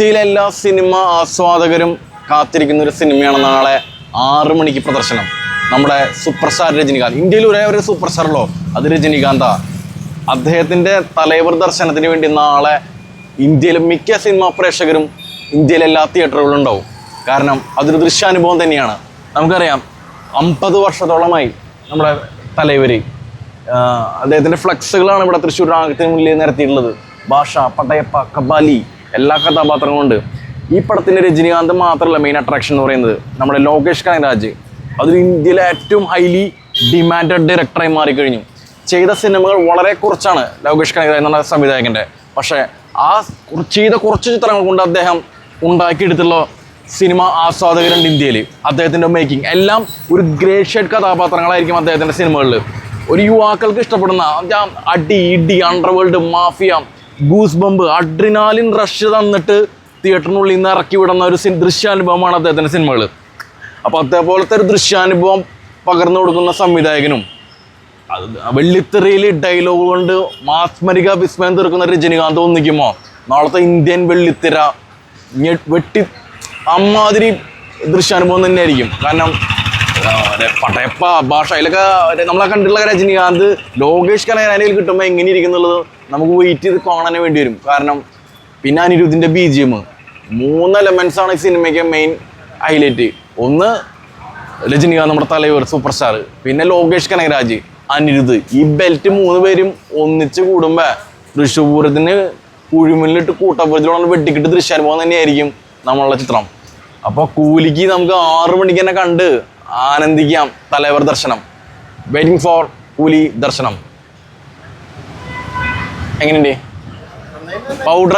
ഇന്ത്യയിലെ എല്ലാ സിനിമ ആസ്വാദകരും കാത്തിരിക്കുന്ന ഒരു സിനിമയാണ് നാളെ ആറു മണിക്ക് പ്രദർശനം. നമ്മുടെ സൂപ്പർ സ്റ്റാർ രജനികാന്ത്. ഇന്ത്യയിൽ ഒരേ ഒരു സൂപ്പർ ഉള്ളോ? അത് രജനികാന്താ. അദ്ദേഹത്തിന്റെ തലൈവർ ദർശനത്തിന് വേണ്ടി നാളെ ഇന്ത്യയിലെ മിക്ക സിനിമാ പ്രേക്ഷകരും ഇന്ത്യയിലെ എല്ലാ തിയേറ്ററുകളും ഉണ്ടാവും. കാരണം അതൊരു ദൃശ്യാനുഭവം തന്നെയാണ്. നമുക്കറിയാം അമ്പത് വർഷത്തോളമായി നമ്മുടെ തലൈവർ അദ്ദേഹത്തിന്റെ ഫ്ലക്സുകളാണ് ഇവിടെ തൃശ്ശൂർ രാഗത്തിന് മുന്നിൽ നിരത്തിയിട്ടുള്ളത്. ഭാഷ പട്ടയപ്പ കബാലി എല്ലാ കഥാപാത്രങ്ങളും ഉണ്ട്. ഈ പടത്തിന്റെ രജനീകാന്ത് മാത്രമല്ല മെയിൻ അട്രാക്ഷൻ എന്ന് പറയുന്നത്. നമ്മുടെ ലോകേഷ് കനകരാജ്. അതൊരു ഇന്ത്യയിലെ ഏറ്റവും ഹൈലി ഡിമാൻഡഡ് ഡയറക്ടറായി മാറിക്കഴിഞ്ഞു. ചെയ്ത സിനിമകൾ വളരെ കുറച്ചാണ് ലോകേഷ് കനകരാജ് എന്ന സംവിധായകന്റെ പക്ഷേ ആ ചെയ്ത കുറച്ച് ചിത്രങ്ങൾ കൊണ്ട് അദ്ദേഹം ഉണ്ടാക്കിയെടുത്തുള്ള സിനിമ ആസ്വാദകരുണ്ട് ഇന്ത്യയിൽ അദ്ദേഹത്തിന്റെ മേക്കിംഗ് എല്ലാം ഒരു ഗ്രേ കഥാപാത്രങ്ങളായിരിക്കും അദ്ദേഹത്തിന്റെ സിനിമകളിൽ ഒരു യുവാക്കൾക്ക് ഇഷ്ടപ്പെടുന്ന അടി ഇടി underworld mafia goose bump adrenaline rush തന്നിട്ട് തിയേറ്ററിനുള്ളിൽ നിന്ന് ഇറക്കി വിടുന്ന ഒരു ദൃശ്യാനുഭവമാണ് അദ്ദേഹത്തിന്റെ സിനിമകൾ അപ്പോൾ അതേപോലത്തെ ഒരു ദൃശ്യാനുഭവം പകർന്നു കൊടുക്കുന്ന സംവിധായകനും വെള്ളിത്തെറിയിൽ ഡയലോഗ് കൊണ്ട് മാസ്മരിക വിസ്മയം തീർക്കുന്ന രജനികാന്ത് ഒന്നിക്കുമോ? നാളത്തെ ഇന്ത്യൻ വെള്ളിത്തിര വെട്ടി അമ്മാതിരി ദൃശ്യാനുഭവം തന്നെയായിരിക്കും. കാരണം പട്ടയപ്പ ഭാഷ അതിലൊക്കെ നമ്മളെ കണ്ടിട്ടുള്ള രജനികാന്ത് ലോകേഷ് കനകരാനയിൽ കിട്ടുമ്പോൾ എങ്ങനെ ഇരിക്കുന്നുള്ളത് നമുക്ക് വെയിറ്റ് ചെയ്ത് കാണാൻ വേണ്ടി വരും. കാരണം പിന്നെ അനിരുദ്ധിന്റെ ബി ജി എം മൂന്ന് എലമെന്റ്സ് ആണ് ഈ സിനിമയ്ക്ക് മെയിൻ ഹൈലൈറ്റ് ഒന്ന് രജനികാന്ത് നമ്മുടെ തലവർ സൂപ്പർ സ്റ്റാർ പിന്നെ ലോകേഷ് കനകരാജ് അനിരുദ്ധ്. ഈ ബെൽറ്റ് മൂന്ന് പേരും ഒന്നിച്ച് കൂടുമ്പോ തൃശ്ശൂരത്തിന് കുഴിമുന്നിലിട്ട് കൂട്ടപ്പുറത്തിലുള്ള വെട്ടിക്കിട്ട് ദൃശ്യാനുഭവം തന്നെയായിരിക്കും നമ്മളുടെ ചിത്രം. അപ്പോൾ കൂലിക്ക് നമുക്ക് ആറു മണിക്ക് തന്നെ കണ്ട് ആനന്ദിക്കാം തലവർ ദർശനം. വെയിറ്റിംഗ് ഫോർ കൂലി ദർശനം. എങ്ങനെയുണ്ട്? പൗഡർ